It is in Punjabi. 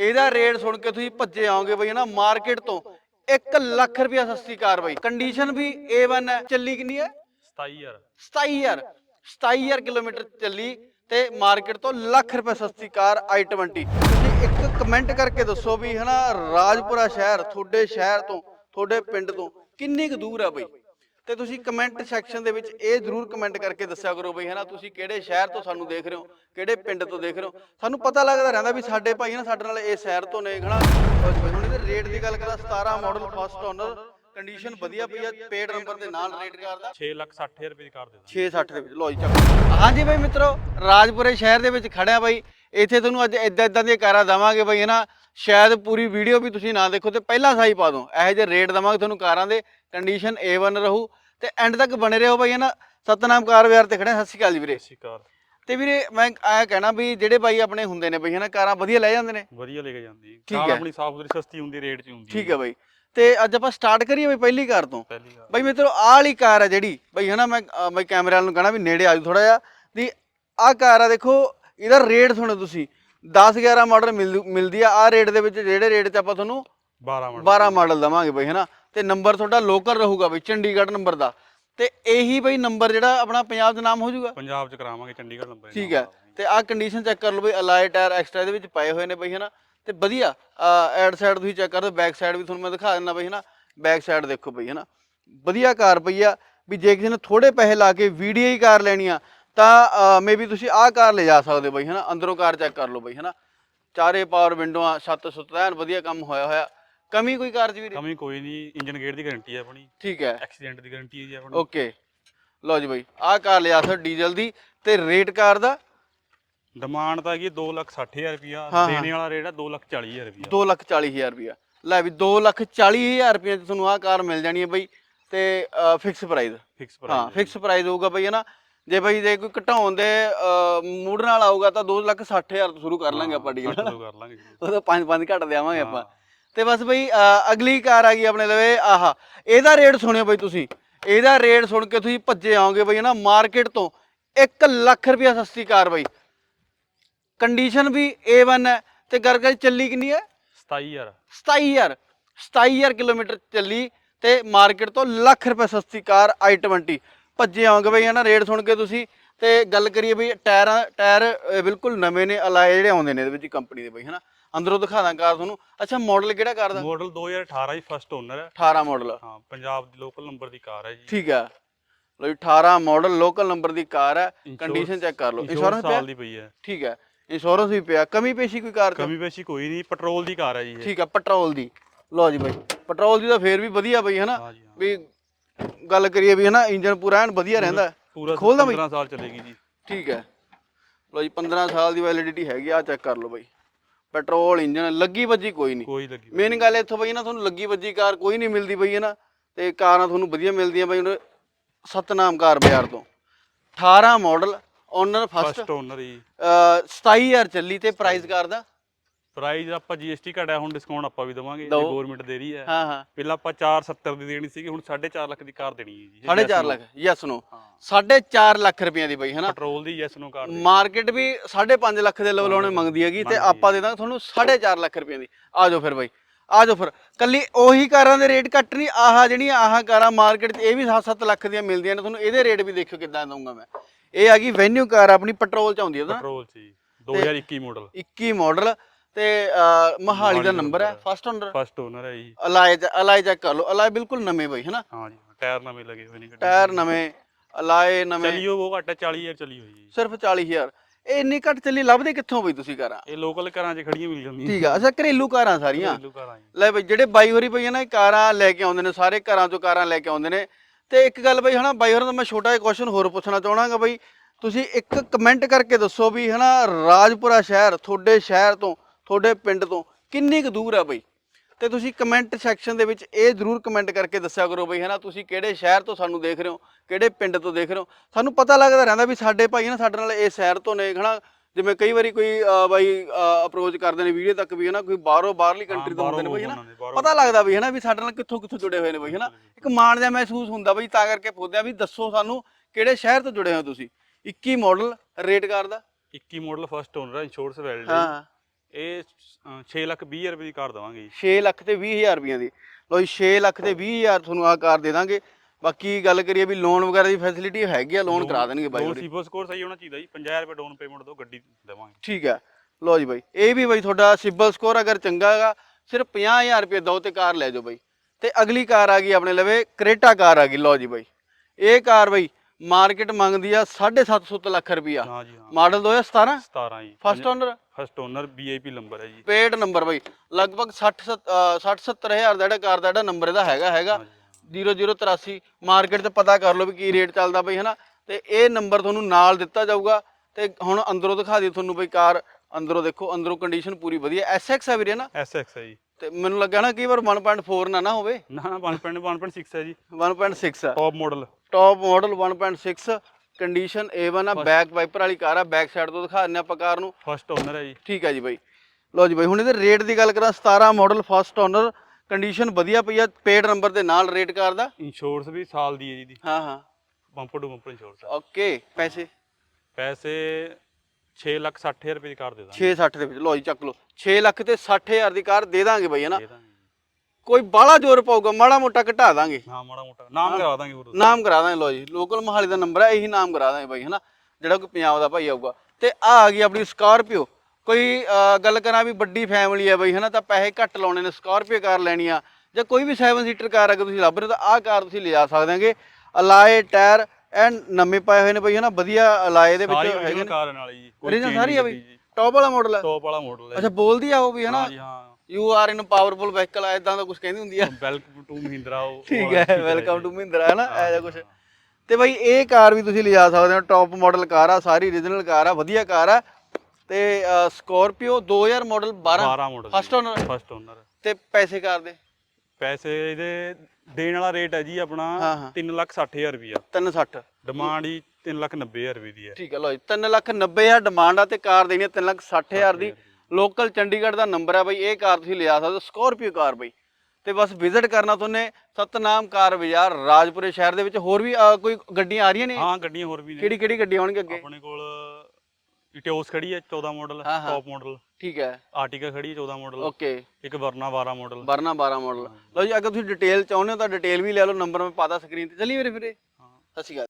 ਇਹਦਾ ਰੇਟ ਸੁਣ ਕੇ ਤੁਸੀਂ ਭੱਜੇ ਆਓਗੇ ਬਈ ਹਨਾ ਮਾਰਕੀਟ ਤੋਂ। 1 ਲੱਖ ਰੁਪਇਆ ਸਸਤੀ ਕਾਰ ਬਈ। ਕੰਡੀਸ਼ਨ ਵੀ A1 ਹੈ। ਚੱਲੀ ਕਿੰਨੀ ਹੈ? 27000 27000 27000 ਕਿਲੋਮੀਟਰ ਚੱਲੀ ਤੇ ਮਾਰਕੀਟ ਤੋਂ ਲੱਖ ਰੁਪਏ ਸਸਤੀ ਕਾਰ i20 ਤੁਸੀਂ ਇੱਕ ਕਮੈਂਟ ਕਰਕੇ ਦੱਸੋ ਵੀ ਹਨਾ ਰਾਜਪੁਰਾ ਸ਼ਹਿਰ ਤੁਹਾਡੇ ਸ਼ਹਿਰ ਤੋਂ ਤੁਹਾਡੇ ਪਿੰਡ ਤੋਂ ਕਿੰਨੀ ਕੁ ਦੂਰ ਆ ਬਈ? ਤੇ ਤੁਸੀਂ ਕਮੈਂਟ ਸੈਕਸ਼ਨ ਦੇ ਵਿੱਚ ਇਹ ਜ਼ਰੂਰ ਕਮੈਂਟ ਕਰਕੇ ਦੱਸਿਆ ਕਰੋ ਬਈ ਹਨਾ ਤੁਸੀਂ ਕਿਹੜੇ ਸ਼ਹਿਰ ਤੋਂ ਸਾਨੂੰ ਦੇਖ ਰਹੇ ਹੋ? ਕਿਹੜੇ ਪਿੰਡ ਤੋਂ ਦੇਖ ਰਹੇ ਹੋ? ਸਾਨੂੰ ਪਤਾ ਲੱਗਦਾ ਰਹਿੰਦਾ ਵੀ ਸਾਡੇ ਭਾਈ ਨਾ ਸਾਡੇ ਨਾਲ ਇਹ ਸ਼ਹਿਰ ਤੋਂ ਨੇ ਹਨਾ। ਹੁਣ ਇਹਦੇ ਰੇਟ ਦੀ ਗੱਲ ਕਰਾਂ 17 ਮਾਡਲ ਫਸਟ ਓਨਰ ਕੰਡੀਸ਼ਨ ਵਧੀਆ ਪਈ ਆ ਪੇਡ ਨੰਬਰ ਦੇ ਨਾਲ ਰੇਟ ਕਰਦਾ 660000 ਰੁਪਏ ਦੀ ਕਾਰ ਦੇ ਦਾਂ 660 ਦੇ ਵਿੱਚ ਲੋ ਜੀ ਚੱਕ। ਹਾਂਜੀ ਬਾਈ ਮਿੱਤਰੋ ਰਾਜਪੁਰੇ ਸ਼ਹਿਰ ਦੇ ਵਿੱਚ ਖੜਿਆ ਬਾਈ। ਇੱਥੇ ਤੁਹਾਨੂੰ ਅੱਜ ਇਦਾਂ ਇਦਾਂ ਦੀਆਂ ਕਾਰਾਂ ਦਵਾਂਗੇ ਬਾਈ ਹਨਾ। ਸ਼ਾਇਦ ਪੂਰੀ ਵੀਡੀਓ ਵੀ ਤੁਸੀਂ ਨਾ ਦੇਖੋ ਤੇ ਪਹਿਲਾਂ ਸਾਈ ਪਾ ਦੋ ਇਹੋ ਜਿਹੇ ਰੇਟ ਦਵਾਂਗੇ ਤੁਹਾਨੂੰ ਕਾਰਾਂ ਦੇ ਕੰਡੀਸ਼ਨ A1 ਰਹੂ ਤੇ ਐਂਡ ਤੱਕ ਬਣੇ ਰਹੋ ਬਾਈ ਹਨਾ ਸਤਨਾਮ ਕਾਰ ਬਾਜ਼ਾਰ ਤੇ ਖੜੇ ਹਾਂ। ਸਤਿ ਸ਼੍ਰੀ ਅਕਾਲ ਜੀ ਵੀਰੇ। ਐਸੀ ਕਾਰ ਤੇ ਵੀਰੇ ਮੈਂ ਆਇਆ ਕਹਿਣਾ ਵੀ ਜਿਹੜੇ ਬਾਈ ਆਪਣੇ ਹੁੰਦੇ ਨੇ ਬਈ ਹਨਾ ਕਾਰਾਂ ਵਧੀਆ ਲੈ ਜਾਂਦੇ ਨੇ? ਵਧੀਆ ਲੈ ਕੇ ਜਾਂਦੀ ਠੀਕ ਕਾਰ ਹੈ। ਆਪਣੀ ਸਾਫ਼ ਸੁਥਰੀ ਸਸਤੀ ਹੁੰਦੀ ਰੇਟ 'ਚ ਹੁੰਦੀ ਠੀਕ ਹੈ ਬਾਈ ਤੇ ਅੱਜ ਆਪਾਂ ਸਟਾਰਟ ਕਰੀਏ ਬਈ ਪਹਿਲੀ ਕਾਰ ਤੋਂ? ਪਹਿਲੀ ਕਾਰ। ਬਈ ਮਿੱਤਰੋ ਆਹ ਵਾਲੀ ਕਾਰ ਹੈ ਜਿਹੜੀ ਬਈ ਹਨਾ ਮੈਂ ਮੈਂ ਕੈਮਰੇ ਵਾਲ ਨੂੰ ਕਹਣਾ ਵੀ ਨੇੜੇ ਆ ਜਾਓ ਥੋੜਾ ਜਿਹਾ। ਦੀ ਆਹ ਕਾਰ ਆ ਦੇਖੋ ਇਹਦਾ ਰੇਟ ਸੁਣੋ ਤੁਸੀਂ। 10 11 ਮਾਡਲ ਮਿਲਦੀ ਆ। ਆਹ ਰੇਟ ਦੇ ਵਿੱਚ ਜਿਹੜੇ ਰੇਟ 'ਚ ਆਪਾਂ ਤੁਹਾਨੂੰ 12 ਮਿੰਟ 12 ਮਾਡਲ ਦਵਾਂਗੇ ਬਈ ਹਨਾ ਤੇ ਨੰਬਰ ਤੁਹਾਡਾ ਲੋਕਲ ਰਹੂਗਾ ਬਈ ਚੰਡੀਗੜ੍ਹ ਨੰਬਰ ਦਾ। ਤੇ ਇਹੀ ਬਈ ਨੰਬਰ ਜਿਹੜਾ ਆਪਣਾ ਪੰਜਾਬ ਦਾ ਨਾਮ ਹੋ ਜਾਊਗਾ? ਪੰਜਾਬ 'ਚ ਕਰਾਵਾਂਗੇ ਚੰਡੀਗੜ੍ਹ ਨੰਬਰ ਠੀਕ ਹੈ। ਤੇ ਆਹ ਕੰਡੀਸ਼ਨ ਚੈੱਕ ਕਰ ਲਓ ਬਈ ਅਲਾਈ ਟਾਇਰ ਐਕਸਟਰਾ ਦੇ ਵਿੱਚ ਪਏ ਹੋਏ ਨੇ ਬਈ ਹਨਾ। ਤੇ ਵਧੀਆ ਐਡ ਸਾਈਡ ਤੁਸੀਂ ਚੈੱਕ ਕਰ ਦਿਓ ਬੈਕ ਸਾਈਡ ਵੀ ਤੁਹਾਨੂੰ ਮੈਂ ਦਿਖਾ ਦਿੰਦਾ ਬਈ ਹਨਾ। ਬੈਕ ਸਾਈਡ ਦੇਖੋ ਬਈ ਹਨਾ। ਵਧੀਆ ਕਾਰ ਪਈ ਆ ਵੀ ਜੇ ਕਿਸੇ ਨੇ ਥੋੜੇ ਪੈਸੇ ਲਾ ਕੇ ਵੀਡੀਓ ਹੀ ਕਾਰ ਲੈਣੀ ਆ ਤਾਂ ਮੇਬੀ ਤੁਸੀਂ ਆਹ ਕਾਰ ਲੈ ਜਾ ਸਕਦੇ ਹੋ ਬਈ ਹਨਾ। ਅੰਦਰੋਂ ਕਾਰ ਚੈੱਕ ਕਰ ਲਓ ਬਈ ਹਨਾ। ਚਾਰੇ ਪਾਵਰ ਵਿੰਡੋਆਂ ਛੱਤ ਸੁੱਤ ਐਨ ਵਧੀਆ ਕੰਮ ਹੋਇਆ ਹੋਇਆ। ਕਮੀ ਕੋਈ ਕਾਰ 'ਚ ਵੀਰੇ? ਕਮੀ ਕੋਈ ਨਹੀਂ ਇੰਜਨ ਗੇਅਰ ਦੀ ਗਾਰੰਟੀ ਹੈ ਆਪਣੀ। ਠੀਕ ਹੈ। ਐਕਸੀਡੈਂਟ ਦੀ ਗਾਰੰਟੀ ਹੈ ਜੀ ਆਪਣੀ। ਓਕੇ ਲਓ ਜੀ ਬਈ ਆਹ ਕਾਰ ਲਿਆ ਸਕਦੇ ਡੀਜ਼ਲ ਦੀ ਤੇ ਰੇਟ ਕਾਰ ਦਾ? ਡਿਮਾਂਡ ਤਾਂ ਹੈਗੀ 260000 ਰੁਪਿਆ ਹਾਂ, ਦੇਣੇ ਵਾਲਾ ਰੇਟ ਹੈ 240000 ਰੁਪਿਆ ਦੋ ਲੱਖ ਚਾਲੀ ਹਜ਼ਾਰ ਰੁਪਇਆ ਲੈ ਵੀ ਦੋ ਲੱਖ ਚਾਲੀ ਹਜ਼ਾਰ ਰੁਪਏ ਚ ਤੁਹਾਨੂੰ ਆਹ ਕਾਰ ਮਿਲ ਜਾਣੀ ਹੈ ਬਈ ਤੇ ਫਿਕਸ ਪ੍ਰਾਈਸ ਫਿਕਸ ਹਾਂ ਫਿਕਸ ਪ੍ਰਾਈਸ ਹੋਊਗਾ ਬਈ ਹੈ ਨਾ ਜੇ ਬਈ ਜੇ ਕੋਈ ਘਟਾਉਣ ਦੇ ਮੂਡ ਨਾਲ ਆਊਗਾ ਤਾਂ 2 ਲੱਖ 60 ਹਜ਼ਾਰ ਤੋਂ ਸ਼ੁਰੂ ਕਰ ਲਾਂਗੇ ਆਪਾਂ ਡੀਲ ਕਰ ਲਾਂਗੇ ਜੀ। ਉਹ ਤਾਂ ਪੰਜ ਪੰਜ ਘੱਟ ਦੇਵਾਂਗੇ ਆਪਾਂ। ਤੇ ਬਸ ਬਈ ਅਗਲੀ ਕਾਰ ਆ ਗਈ ਆਪਣੇ ਲਵੇ ਆਹਾ। ਇਹਦਾ ਰੇਟ ਸੁਣਿਓ ਬਈ ਤੁਸੀਂ। ਇਹਦਾ ਰੇਟ ਸੁਣ ਕੇ ਤੁਸੀਂ ਭੱਜੇ ਆਓਗੇ ਬਈ ਨਾ ਮਾਰਕੀਟ ਤੋਂ। 1 ਲੱਖ ਰੁਪਇਆ ਸਸਤੀ ਕਾਰ ਬਈ। ਕੰਡੀਸ਼ਨ ਵੀ A1 ਹੈ ਤੇ ਗਰਗਲ ਚੱਲੀ ਕਿੰਨੀ ਹੈ? 27000 27000 27000 ਕਿਲੋਮੀਟਰ ਚੱਲੀ ਤੇ ਮਾਰਕੀਟ ਤੋਂ ਲੱਖ ਰੁਪਏ ਸਸਤੀ ਕਾਰ i20 ਭੱਜੇ ਆਉਂਗੇ ਬਈ ਹਨਾ ਰੇਟ ਸੁਣ ਕੇ ਤੁਸੀਂ। ਤੇ ਗੱਲ ਕਰੀਏ ਬਈ ਟਾਇਰਾਂ ਟਾਇਰ ਅਹ, ਬਿਲਕੁਲ ਨਵੇਂ ਨੇ ਅਲਾਏ ਜਿਹੜੇ ਆਉਂਦੇ ਨੇ ਇਹਦੇ ਵਿੱਚ ਕੰਪਨੀ ਦੇ ਬਈ ਹਨਾ। ਅੰਦਰੋਂ ਦਿਖਾ ਦਾਂ ਕਾਰ ਤੁਹਾਨੂੰ। ਅੱਛਾ ਮਾਡਲ ਕਿਹੜਾ ਕਾਰ ਦਾ? ਮਾਡਲ 2018 ਜੀ ਫਸਟ ਓਨਰ ਹੈ। 18 ਮਾਡਲ ਹਾਂ ਪੰਜਾਬ ਦੀ ਲੋਕਲ ਨੰਬਰ ਦੀ ਕਾਰ ਹੈ ਜੀ। ਠੀਕ ਹੈ ਲੋ ਜੀ 18 ਮਾਡਲ ਲੋਕਲ ਨੰਬਰ ਦੀ ਕਾਰ ਹੈ। ਕੰਡੀਸ਼ਨ ਚੈੱਕ ਕਰ ਲਓ। ਇੰਸ਼ੋਰੈਂਸ ਸਾਲ ਦੀ ਪਈ ਹੈ। ਠੀਕ ਹੈ। ਇੰਸ਼ੋਰੈਂਸ ਵੀ ਪਿਆ। ਕਮੀ ਪੇਸ਼ੀ ਕੋਈ ਕਾਰ 'ਚ? ਕਮੀ ਪੇਸ਼ੀ ਕੋਈ ਨਹੀਂ। ਪੈਟਰੋਲ ਦੀ ਕਾਰ ਹੈ ਜੀ ਠੀਕ ਹੈ ਪੈਟਰੋਲ ਦੀ। ਲਓ ਜੀ ਬਾਈ। ਪੈਟਰੋਲ ਦੀ ਤਾਂ ਫੇਰ ਵੀ ਵਧੀਆ ਬਈ ਹਨਾ? ਵੀ ਗੱਲ ਕਰੀਏ ਵੀ ਹਨਾ ਇੰਜਨ ਪੂਰਾ ਐਨ ਵਧੀਆ ਰਹਿੰਦਾ। ਪੂਰਾ ਖੋਲਦਾ ਬਈ? 15 ਸਾਲ ਚੱਲੇਗੀ ਜੀ। ਠੀਕ ਹੈ। ਲਓ ਜੀ 15 ਸਾਲ ਦੀ ਵੈਲਿਡਿਟੀ ਹੈਗੀ ਆ। ਚੈੱਕ ਕਰ ਲਓ ਬਾਈ। ਪੈਟਰੋਲ ਇੰਜਨ ਲੱਗੀ ਵੱਜੀ ਕੋਈ ਨਹੀਂ। ਕੋਈ ਲੱਗੀ ਮੇਨ ਗੱਲ ਇੱਥੋਂ ਬਈ ਨਾ ਤੁਹਾਨੂੰ ਲੱਗੀ ਵੱਜੀ ਕਾਰ ਕੋਈ ਨਹੀਂ ਮਿਲਦੀ ਬਈ ਹੈ ਨਾ ਤੇ ਕਾਰਾਂ ਤੁਹਾਨੂੰ ਵਧੀਆ ਮਿਲਦੀਆਂ ਬਈ ਹੁਣ ਸਤਨਾਮ ਕਾਰ ਬਾਜ਼ਾਰ ਤੋਂ। 18 ਮਾਡਲ ਓਨਰ ਫਸਟ ਓਨਰ ਜੀ। 27000 ਚੱਲੀ ਤੇ ਪ੍ਰਾਈਸ ਕਾਰ ਦਾ। ਪ੍ਰਾਈਸ ਆਪਾਂ ਜੀਐਸਟੀ ਘਟਿਆ ਹੁਣ ਡਿਸਕਾਊਂਟ ਆਪਾਂ ਵੀ ਦਵਾਂਗੇ ਜੇ ਦਿਓ। ਗਵਰਨਮੈਂਟ ਦੇ ਰਹੀ ਹੈ। ਹਾਂ ਹਾਂ। ਪਹਿਲਾਂ ਆਪਾਂ 470 ਦੀ ਦੇਣੀ ਸੀਗੀ ਹੁਣ 4.5 ਲੱਖ ਦੀ ਕਾਰ ਦੇਣੀ ਹੈ ਜੀ 4.5 ਲੱਖ ਯੈਸ ਨੋ ਹਾਂ। 4.5 ਲੱਖ ਰੁਪਈਆ ਦੀ ਬਈ ਹੈ ਨਾ ਪੈਟਰੋਲ ਦੀ ਯੈਸ ਨੋ ਕਾਰ। ਮਾਰਕੀਟ ਵੀ 5.5 ਲੱਖ ਦੇ ਲੈਵਲ ਉਹਨੇ ਮੰਗਦੀ ਹੈਗੀ ਤੇ ਆਪਾਂ ਦੇ ਦਾਂਗੇ ਤੁਹਾਨੂੰ 4.5 ਲੱਖ ਰੁਪਏ ਦੀ। ਆ ਜਾਓ ਫਿਰ ਬਾਈ ਆ ਜਾਓ ਫਿਰ। ਕੱਲੀ ਉਹੀ ਕਾਰਾਂ ਦੇ ਰੇਟ ਘੱਟ ਨਹੀਂ ਆਹ ਜਿਹੜੀਆਂ ਆਹ ਕਾਰਾਂ ਮਾਰਕੀਟ 'ਚ ਇਹ ਵੀ 7-7 ਲੱਖ ਦੀਆਂ ਮਿਲਦੀਆਂ ਨੇ ਤੁਹਾਨੂੰ ਇਹਦੇ ਰੇਟ ਵੀ ਦੇਖਿਓ ਕਿੱਦਾਂ ਦਊਂਗਾ ਮੈਂ। ਇਹ ਆ ਗਈ ਵੈਨਿਊ ਕਾਰ ਆਪਣੀ ਪੈਟਰੋਲ 'ਚ ਆਉਂਦੀ ਹੈ ਨਾ? ਪੈਟਰੋਲ ਚ ਜੀ 2021 ਮਾਡਲ 21 ਮਾਡਲ ਤੇ ਅਹ, ਮੋਹਾਲੀ ਦਾ ਨੰਬਰ ਹੈ ਫਸਟ ਓਨਰ ਫਸਟ ਓਨਰ ਹੈ ਜੀ। ਅਲਾਈ ਅਲਾਈ ਚੈੱਕ ਕਰ ਲਓ ਅਲਾਈ ਬਿਲਕੁਲ ਨਵੇਂ ਬਈ ਹੈ ਨਾ ਹਾਂ ਜੀ ਟਾਇਰ ਨਵੇਂ ਲੱਗੇ ਹੋਏ ਨੇ ਗੱਡੀ ਟਾਇਰ ਨਵੇਂ ਅਲਾਈ ਨਵੇਂ। ਚਲਿਓ ਉਹ ਘੱਟ ਹੈ 40000 ਚਲੀ ਹੋਈ ਜੀ। ਸਿਰਫ 40000 ਇਹ ਇੰਨੀ ਘੱਟ ਚੱਲੀ ਲੱਭਦੇ ਕਿੱਥੋਂ ਬਈ ਤੁਸੀਂ ਕਾਰਾਂ ਇਹ ਲੋਕਲ ਘਰਾਂ 'ਚ ਖੜੀਆਂ ਮਿਲ ਜਾਂਦੀਆਂ। ਠੀਕ ਆ ਅੱਛਾ ਘਰੇਲੂ ਕਾਰਾਂ ਸਾਰੀਆਂ। ਘਰੇਲੂ ਘਰਾਂ ਜੀ। ਲੈ ਬਈ ਜਿਹੜੇ ਬਾਈ ਹੋਰੀ ਪਈਆਂ ਨਾ ਇਹ ਕਾਰਾਂ ਲੈ ਕੇ ਆਉਂਦੇ ਨੇ ਸਾਰੇ ਘਰਾਂ ਚੋਂ ਕਾਰਾਂ ਲੈ ਕੇ ਆਉਂਦੇ ਨੇ। ਤੇ ਇੱਕ ਗੱਲ ਬਈ ਹਨਾ ਬਾਈ ਹੋਰਾਂ ਦਾ ਮੈਂ ਛੋਟਾ ਜਿਹਾ ਕੁਐਸਚਨ ਹੋਰ ਪੁੱਛਣਾ ਚਾਹਣਾਗਾ ਬਈ ਤੁਸੀਂ ਇੱਕ ਕਮੈਂਟ ਕਰਕੇ ਦੱਸੋ ਵੀ ਹਨਾ ਰਾਜਪੁਰਾ ਸ਼ਹਿਰ ਤੁਹਾਡੇ ਸ਼ਹਿਰ ਤੋਂ ਤੁਹਾਡੇ ਪਿੰਡ ਤੋਂ ਕਿੰਨੀ ਕੁ ਦੂਰ ਆ ਬਈ? ਤੇ ਤੁਸੀਂ ਕਮੈਂਟ ਸੈਕਸ਼ਨ ਦੇ ਵਿੱਚ ਇਹ ਜ਼ਰੂਰ ਕਮੈਂਟ ਕਰਕੇ ਦੱਸਿਆ ਕਰੋ ਬਈ ਹਨਾ? ਤੁਸੀਂ ਕਿਹੜੇ ਸ਼ਹਿਰ ਤੋਂ ਸਾਨੂੰ ਦੇਖ ਰਹੇ ਹੋ ਕਿਹੜੇ ਪਿੰਡ ਤੋਂ ਦੇਖ ਰਹੇ ਹੋ? ਸਾਨੂੰ ਪਤਾ ਲੱਗਦਾ ਰਹਿੰਦਾ ਵੀ ਸਾਡੇ ਭਾਈ ਨਾ ਸਾਡੇ ਨਾਲ ਇਹ ਸ਼ਹਿਰ ਤੋਂ ਨੇ ਹਨਾ? ਜਿਵੇਂ ਕਈ ਵਾਰੀ ਕੋਈ ਬਾਈ ਅਪਰੋਚ ਕਰਦੇ ਨੇ ਵੀਡੀਓ ਤੱਕ ਵੀ ਹਨਾ? ਕੋਈ ਬਾਹਰੋਂ ਬਾਹਰਲੀ ਕੰਟਰੀ ਤੋਂ ਹੁੰਦੇ ਨੇ ਬਈ ਹਨਾ? ਪਤਾ ਲੱਗਦਾ ਵੀ ਹਨਾ? ਵੀ ਸਾਡੇ ਨਾਲ ਕਿੱਥੋਂ ਕਿੱਥੋਂ ਜੁੜੇ ਹੋਏ ਨੇ ਬਈ ਹਨਾ? ਇੱਕ ਮਾਣ ਜਿਹਾ ਮਹਿਸੂਸ ਹੁੰਦਾ ਬਈ ਤਾਂ ਕਰਕੇ ਪੁੱਛਦੇ ਆ ਵੀ ਦੱਸੋ ਸਾਨੂੰ ਕਿਹੜੇ ਸ਼ਹਿਰ ਤੋਂ ਜੁੜੇ ਹੋ ਤੁਸੀਂ? 21 ਮਾਡਲ ਰੇਟ ਕਾਰ ਦਾ? 21 model first owner insurance valid ਹਾਂ। ਇਹ 6 ਲੱਖ 20 ਰੁਪਏ ਦੀ ਕਾਰ ਦਵਾਂਗੇ ਜੀ। 6 ਲੱਖ ਤੇ 20000 ਰੁਪਈਆਂ ਦੀ। ਲੋ ਜੀ 6 ਲੱਖ ਤੇ 20000 ਤੁਹਾਨੂੰ ਆ ਕਾਰ ਦੇ ਦਾਂਗੇ। ਬਾਕੀ ਗੱਲ ਕਰੀਏ ਵੀ ਲੋਨ ਵਗੈਰਾ ਦੀ ਫੈਸਿਲਿਟੀ ਹੈਗੀ ਆ ਲੋਨ ਕਰਾ ਦੇਣਗੇ ਬਾਈ ਹੋਰੀ। ਸਿਬਲ ਸਕੋਰ ਸਹੀ ਹੋਣਾ ਚਾਹੀਦਾ ਜੀ 50000 ਰੁਪਏ ਡਾਊਨ ਪੇਮੈਂਟ ਦੋ ਗੱਡੀ ਦੇਵਾਂਗੇ। ਠੀਕ ਹੈ ਲੋ ਜੀ ਬਾਈ ਇਹ ਵੀ ਬਾਈ ਤੁਹਾਡਾ ਸਿਬਲ ਸਕੋਰ ਅਗਰ ਚੰਗਾ ਹੈਗਾ ਸਿਰਫ 50000 ਰੁਪਏ ਦੋ ਤੇ ਕਾਰ ਲੈ ਜਾਓ ਬਾਈ। ਤੇ ਅਗਲੀ ਕਾਰ ਆ ਗਈ ਆਪਣੇ ਲਵੇ ਕਰੇਟਾ ਕਾਰ ਆ ਗਈ। ਲੋ ਜੀ ਬਾਈ ਇਹ ਕਾਰ ਬਾਈ ਮਾਰਕੀਟ ਮੰਗਦੀ ਆ 750 ਲੱਖ ਰੁਪਈਆ। ਹਾਂ ਜੀ ਹਾਂ। ਮਾਡਲ 2017 17 ਜੀ। First owner first owner V I P number ਹੈ ਜੀ। ਪੇਡ ਨੰਬਰ ਬਾਈ। ਲਗਭਗ 60 60 70 ਹਜ਼ਾਰ ਦਾ ਜਿਹੜਾ ਕਾਰ ਦਾ ਜਿਹੜਾ ਨੰਬਰ ਇਹਦਾ ਹੈਗਾ ਹੈਗਾ। ਹਾਂ ਜੀ, 0083 ਮਾਰਕੀਟ 'ਚ ਪਤਾ ਕਰ ਲਓ ਵੀ ਕੀ ਰੇਟ ਚੱਲਦਾ ਬਈ ਹਨਾ। ਤੇ ਇਹ ਨੰਬਰ ਤੁਹਾਨੂੰ ਨਾਲ ਦਿੱਤਾ ਜਾਊਗਾ। ਤੇ ਹੁਣ ਅੰਦਰੋਂ ਦਿਖਾ ਦਿਓ ਤੁਹਾਨੂੰ ਬਈ ਕਾਰ ਅੰਦਰੋਂ ਦੇਖੋ ਅੰਦਰੋਂ ਕੰਡੀਸ਼ਨ ਪੂਰੀ ਵਧੀਆ। ਐਸਐਕਸ ਆ ਵੀਰੇ ਨਾ ਐਸਐਕਸ ਹੈ ਜੀ। ਤੇ ਮੈਨੂੰ ਲੱਗਾ ਨਾ ਕਈ ਵਾਰ 1.4 ਨਾ ਨਾ ਹੋਵੇ। ਨਾ ਨਾ 1.1 1.6 ਹੈ ਜੀ। 1.6 ਆ। Top model top model 1.6 condition A1 ਆ ਬੈਕ ਵਾਈਪਰ ਵਾਲੀ ਕਾਰ ਆ ਬੈਕ ਸਾਈਡ ਤੋਂ ਦਿਖਾ ਦਿੰਦੇ ਆਪਾਂ ਕਾਰ ਨੂੰ। ਫਸਟ ਓਨਰ ਹੈ ਜੀ। ਠੀਕ ਹੈ ਜੀ ਬਾਈ। ਲਓ ਜੀ ਬਾਈ ਹੁਣ ਇਹਦੇ ਰੇਟ ਦੀ ਗੱਲ ਕਰਾਂ 17 ਮਾਡਲ ਫਸਟ ਓਨਰ ਕੰਡੀਸ਼ਨ ਵਧੀਆ ਪਈ ਆ ਪੇਡ ਨੰਬਰ ਦੇ ਨਾਲ ਰੇਟ ਕਾਰ ਦਾ। ਇੰਸ਼ੋਰੈਂਸ ਵੀ ਸਾਲ ਦੀ ਹੈ ਜੀ ਦੀ ਹਾਂ ਹਾਂ। Bumper to bumper insurance okay ਪੈਸੇ? ਪੈਸੇ 6 ਲੱਖ 60 ਹਜ਼ਾਰ ਰੁਪਏ ਦੀ ਕਾਰ ਦੇ ਦਾਂਗੇ। 6-60 ਦੇ ਵਿੱਚ ਲਓ ਜੀ ਚੱਕ ਲਓ। 6 ਲੱਖ ਤੇ 60000 ਦੀ ਕਾਰ ਦੇ ਦਾਂਗੇ ਬਾਈ ਹਨਾ ਦੇ ਦਾਂਗੇ ਕੋਈ ਬਾਹਲਾ ਜ਼ੋਰ ਪਾਊਗਾ ਮਾੜਾ ਮੋਟਾ ਘਟਾ ਦਾਂਗੇ। ਹਾਂ ਮਾੜਾ ਮੋਟਾ ਨਾਮ ਕਰਾ ਦਾਂਗੇ ਹੋਰ ਨਾਮ ਕਰਾ ਦਾਂਗੇ ਲਓ ਜੀ ਲੋਕਲ ਮਹਾਲੀ ਦਾ ਨੰਬਰ ਹੈ ਇਹੀ ਨਾਮ ਕਰਾ ਦਾਂਗੇ ਬਾਈ ਹਨਾ ਜਿਹੜਾ ਕੋਈ ਪੰਜਾਬ ਦਾ ਭਾਈ ਆਊਗਾ। ਤੇ ਆ ਆ ਗਈ ਆਪਣੀ ਸਕਾਰਪੀਓ ਕੋਈ ਅਹ, ਗੱਲ ਕਰਾਂ ਵੀ ਵੱਡੀ ਫੈਮਿਲੀ ਹੈ ਬਾਈ ਹਨਾ ਤਾਂ ਪੈਸੇ ਘੱਟ ਲਾਉਣੇ ਨੇ ਸਕਾਰਪੀਓ ਕਾਰ ਲੈਣੀ ਆ। ਜਾਂ ਕੋਈ ਵੀ 7 ਸੀਟਰ ਕਾਰ ਅਗਰ ਤੁਸੀਂ ਲੱਭ ਰਹੇ ਹੋ ਤਾਂ ਆਹ ਕਾਰ ਤੁਸੀਂ ਲਿਜਾ ਸਕਦੇ ਹੋਗੇ। ਅਲਾਏ ਟਾਇਰ ਐਨ ਨਵੇਂ ਪਾਏ ਹੋਏ ਨੇ ਬਾਈ ਹਨਾ ਵਧੀਆ ਅਲਾਏ ਦੇ ਵਿੱਚ ਸਾਰੀ ਹੈਗੇ ਨੇ। ਕਾਰ ਨਾਲ ਜੀ original ਸਾਰੀ ਆ ਬਈ? ਟੌਪ ਵਾਲਾ ਮਾਡਲ ਹੈ ਟੌਪ ਵਾਲਾ ਮਾਡਲ ਹੈ ਅੱਛਾ ਬੋਲਦੀ ਆ ਉਹ ਵੀ ਹਨਾ? ਹਾਂ ਜੀ ਹਾਂ। You are in powerful vehicle ਆ ਇਦਾਂ ਦਾ ਕੁਝ ਕਹਿੰਦੀ ਹੁੰਦੀ ਆ। ਵੈਲਕਮ ਟੂ ਮਹਿੰਦਰਾ ਉਹ ਠੀਕ ਹੈ ਵੈਲਕਮ ਟੂ ਮਹਿੰਦਰਾ ਹੈ ਨਾ ਐ ਜਿਹਾ ਕੁਝ ਤੇ ਬਾਈ ਇਹ ਕਾਰ ਵੀ ਤੁਸੀਂ ਲਿਜਾ ਸਕਦੇ ਹੋ ਟੌਪ ਮਾਡਲ ਕਾਰ ਆ ਸਾਰੀ origignal ਕਾਰ ਆ ਵਧੀਆ ਕਾਰ ਆ। ਤੇ Scorpio 2000 model 12 12 model first owner first owner ਤੇ ਪੈਸੇ ਕਾਰ ਦੇ? ਪੈਸੇ ਇਹਦੇ ਦੇਣ ਵਾਲਾ ਰੇਟ ਹੈ ਜੀ ਆਪਣਾ ਹਾਂ, ਹਾਂ। 3 ਲੱਖ 60 ਹਜ਼ਾਰ ਰੁਪਿਆ 360 ਡਿਮਾਂਡ ਹੀ 3 ਲੱਖ 90 ਹਜ਼ਾਰ ਰੁਪਏ ਦੀ ਹੈ। ਠੀਕ ਹੈ ਲਓ ਜੀ 3 ਲੱਖ 90 ਹਜ਼ਾਰ ਡਿਮਾਂਡ ਆ ਤੇ ਕਾਰ ਦੇਣੀ ਹੈ 3 ਲੱਖ 60 ਹਜ਼ਾਰ ਦੀ। ਲੋਕਲ ਚੰਡੀਗੜ੍ਹ ਦਾ ਨੰਬਰ ਹੈ ਬਾਈ ਇਹ ਕਾਰ ਤੁਸੀਂ ਲਿਜਾ ਸਕਦੇ ਹੋ ਸਕੋਰਪੀਓ ਕਾਰ ਬਾਈ। ਤੇ ਬਸ ਵਿਜ਼ਿਟ ਕਰਨਾ ਤੁਹਾਨੇ ਸਤਨਾਮ ਕਾਰ ਬਾਜ਼ਾਰ ਰਾਜਪੁਰੇ ਸ਼ਹਿਰ ਦੇ ਵਿੱਚ ਹੋਰ ਵੀ ਅਹ, ਕੋਈ ਗੱਡੀਆਂ ਆ ਰਹੀਆਂ ਨੇ? ਹਾਂ ਗੱਡੀਆਂ ਹੋਰ ਵੀ ਨੇ। ਕਿਹੜੀ ਕਿਹੜੀ ਗੱਡੀ ਆਉਣਗੇ ਅੱਗੇ? ਆਪਣੇ ਕੋਲ ਇਟਿਓਸ ਖੜੀ ਹੈ 14 ਮਾਡਲ ਹਾਂ, ਹਾਂ। ਟੌਪ ਮਾਡਲ ਠੀਕ ਹੈ। ਆਰਟਿਕਾ ਖੜੀ ਹੈ 14 ਮਾਡਲ ਓਕੇ ਇੱਕ ਵਰਨਾ 12 ਮਾਡਲ ਵਰਨਾ 12 ਮਾਡਲ ਲਓ ਜੀ ਅਗਰ ਤੁਸੀਂ ਡਿਟੇਲ ਚਾਹੁੰਦੇ ਹੋ ਤਾਂ ਡਿਟੇਲ ਵੀ ਲੈ ਲਓ ਨੰਬਰ ਮੈਂ ਪਾਦਾ ਸਕਰੀਨ ਤੇ। ਚੱਲੀ ਵੀਰੇ ਫਿਰੇ ਹਾਂ। ਸਤਿ ਸ਼੍ਰੀ ਅਕਾਲ।